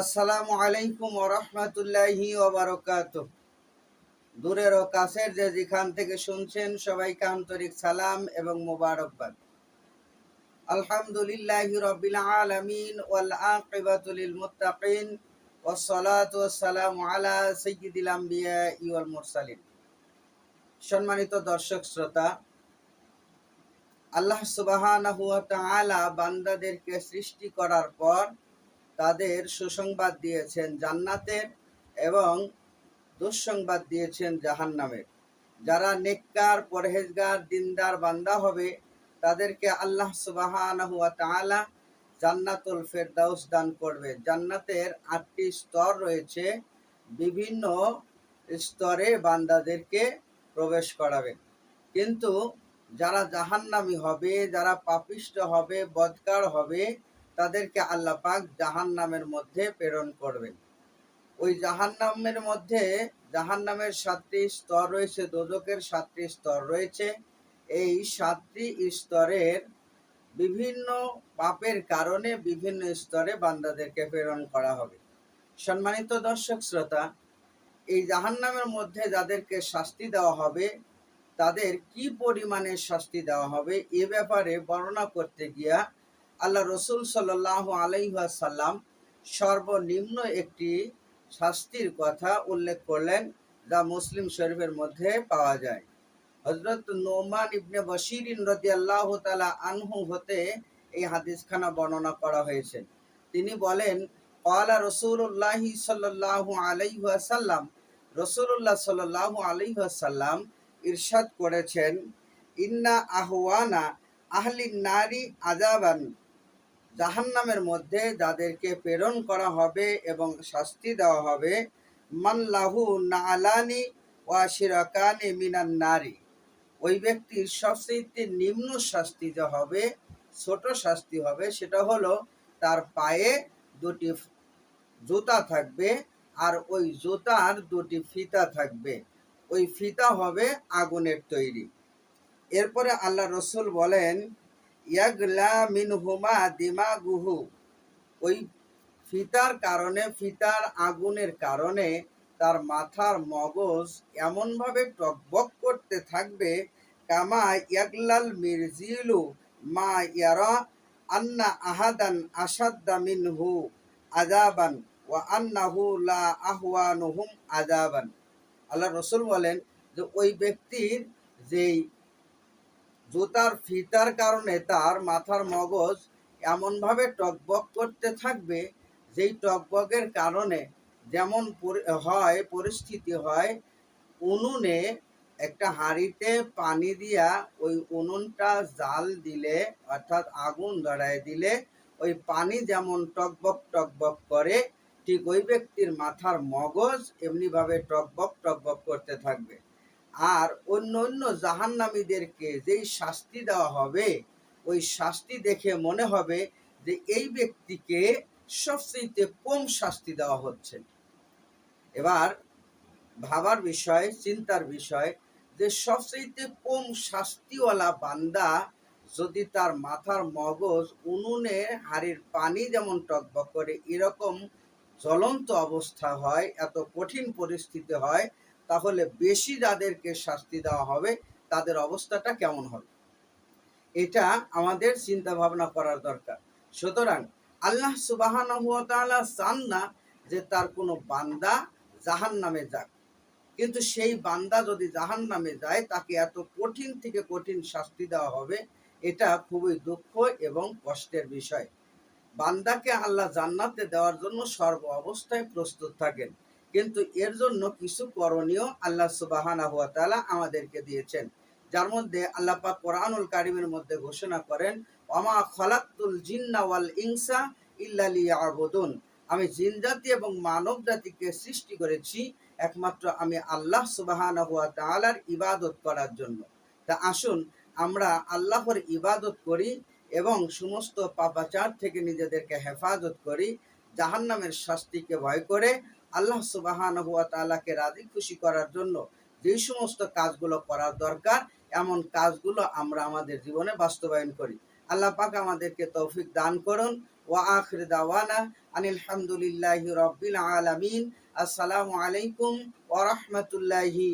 আসসালামু আলাইকুম ওরহমতুল্লাহি ওবরকাত দূরের ও কাছের যে যেখান থেকে শুনছেন, সবাইকে আন্তরিক সালাম এবং মোবারকবাদ। আলহামদুলিল্লাহ রবিল আলমিন ওয়াল আকিবাতুল মুত্তাকিন ওসলাত ওসালাম আলা সৈয়দুল আম্বিয়া ইউল মুরসালিন। সম্মানিত দর্শক শ্রোতা, আল্লাহ সুবাহ বান্দাদেরকে সৃষ্টি করার পর তাদের সুসংবাদ দিয়েছেন জান্নাতের এবং দুঃসংবাদ দিয়েছেন জাহান্নামের। যারা নেককার, পরহেজগার, দিনদার, বান্দা হবে, তাদেরকে আল্লাহ সুবহানাহু ওয়া তাআলা জান্নাতুল ফেরদাউস দান করবে। জান্নাতের আটটি স্তর রয়েছে। বিভিন্ন স্তরে বান্দাদেরকে প্রবেশ করাবে। কিন্তু যারা জাহান্নামি হবে, যারা পাপিষ্ট হবে, বদকার হবে তাদেরকে আল্লাহ পাক জাহান্নামের মধ্যে প্রেরণ করবেন। ওই জাহান্নামের মধ্যে জাহান্নামের সাতটি স্তর রয়েছে দোজকের সাতটি স্তর রয়েছে। এই সাতটি স্তরের বিভিন্ন পাপের কারণে বিভিন্ন স্তরে বান্দাদেরকে প্রেরণ করা হবে। সম্মানিত দর্শক, শ্রোতা, এই জাহান্নামের মধ্যে যাদেরকে শাস্তি দেওয়া হবে, তাদের কি পরিমাণে শাস্তি দেওয়া হবে এ ব্যাপারে বর্ণনা করতে গিয়া আল্লাহ রসুল সাল্লাহ আলাইসাল্লাম সর্বনিম্ন একটি শাস্তির কথা উল্লেখ করলেন যা মুসলিম শরীফের মধ্যে পাওয়া যায়। হজরত নোমান ইবনে বশিরিন রদি আল্লাহ তালা আনহু হতে এই হাদিসখানা বর্ণনা করা হয়েছে। তিনি বলেন কলা রসুল্লাহ সাল্লাহ আলাইসাল্লাম রসুল্লাহ সাল্লাহ আলাইসাল্লাম ইরশাদ করেছেন, ইন্না আহওয়ানা আহলি নারী আজাবান জাহান্নামের মধ্যে যাদেরকে প্রেরণ করা হবে এবং শাস্তি দেওয়া হবে মাল্লাহু নালানি ওয়া শিরাকানি মিনান নারী। ওই ব্যক্তির সবচেয়ে নিম্ন শাস্তি যে হবে, ছোট শাস্তি হবে, সেটা হলো তার পায়ে দুটি জুতা থাকবে আর ওই জুতার দুটি ফিতা থাকবে। ওই ফিতা হবে আগুনের তৈরি। এরপরে আল্লাহ রসুল বলেন ইয়াগলা মিনহুমা দিমাগুহু। ওই ফিতার কারণে, ফিতার আগুনের কারণে তার মাথার মগজ এমনভাবে টকবক করতে থাকবে, কামা ইয়াগলাল মিরজিলু মা ইয়ারা আন্না আহাদান আসাদ্দা মিনহু আজাবান ওয়া আন্নাহু লা আহওয়ানুহুম আজাবান আল্লাহ রসুল বলেন যে, ওই ব্যক্তির যেই জুতার ফিতার কারণে তার মাথার মগজ এমনভাবে টকবক করতে থাকবে, যেই টকবকের কারণে যেমন হয়, পরিস্থিতি হয়, উনুনে একটা হাঁড়িতে পানি দিয়া ওই উনুনটা জাল দিলে, অর্থাৎ আগুন ধরায় দিলে, ওই পানি যেমন টকবক টকবক করে, ঠিক ওই ব্যক্তির মাথার মগজ এমনিভাবে টকবক টকবক করতে থাকবে। আর অন্য অন্য জাহান্নামীদেরকে যেই শাস্তি দেওয়া হবে, ওই শাস্তি দেখে মনে হবে যে এই ব্যক্তিকে সবচেয়ে কম শাস্তি দেওয়া হচ্ছে। এবার ভাবার বিষয়, চিন্তার বিষয় যে সবচেয়ে কম শাস্তিওয়ালা বান্দা যদি তার মাথার মগজ উনুনে হাড়ির পানি যেমন টকবক করে, এরকম জ্বলন্ত অবস্থা হয়, এত কঠিন পরিস্থিতি হয় তাহলে বেশি যাদেরকে শাস্তি দেওয়া হবে, তাদের অবস্থাটা কেমন হবে? এটা আমাদের চিন্তা ভাবনা করার দরকার। সুতরাং আল্লাহ সুবাহান চান না যে তার কোনো বান্দা জাহান নামে যাক। কিন্তু সেই বান্দা যদি জাহান নামে যায়, তাকে এত কঠিন থেকে কঠিন শাস্তি দেওয়া হবে, এটা খুবই দুঃখ এবং কষ্টের বিষয়। বান্দাকে আল্লাহ জান্নাতে দেওয়ার জন্য সর্ব অবস্থায় প্রস্তুত থাকেন। কিন্তু এর জন্য কিছু করণীয় আল্লাহ সুবাহানা তালা আমাদেরকে দিয়েছেন। যার মধ্যে আল্লাহ পাক কোরআনুল কারিমের মধ্যে ঘোষণা করেন অমা খলাকুল জিন্না ওয়াল ইনসা আমি জিন জাতি এবং মানব জাতিকে সৃষ্টি করেছি, একমাত্র আমি আল্লাহ সুবাহানা ইবাদত করার জন্য। তা আসুন, আমরা আল্লাহর ইবাদত করি এবং সমস্ত পাপাচার থেকে নিজেদেরকে হেফাজত করি, জাহান্নামের শাস্তিকে ভয় করে আল্লাহ সুবাহান হুয়া তালাকে রাজি খুশি করার জন্য যেই সমস্ত কাজগুলো করার দরকার, এমন কাজগুলো আমরা আমাদের জীবনে বাস্তবায়ন করি। আল্লাহ পাক আমাদেরকে তৌফিক দান করুন। ওয়া আখির দাওয়ানা আনিল রবিল রাব্বিল আলামিন। আসসালামু আলাইকুম ওয়া রাহমাতুল্লাহি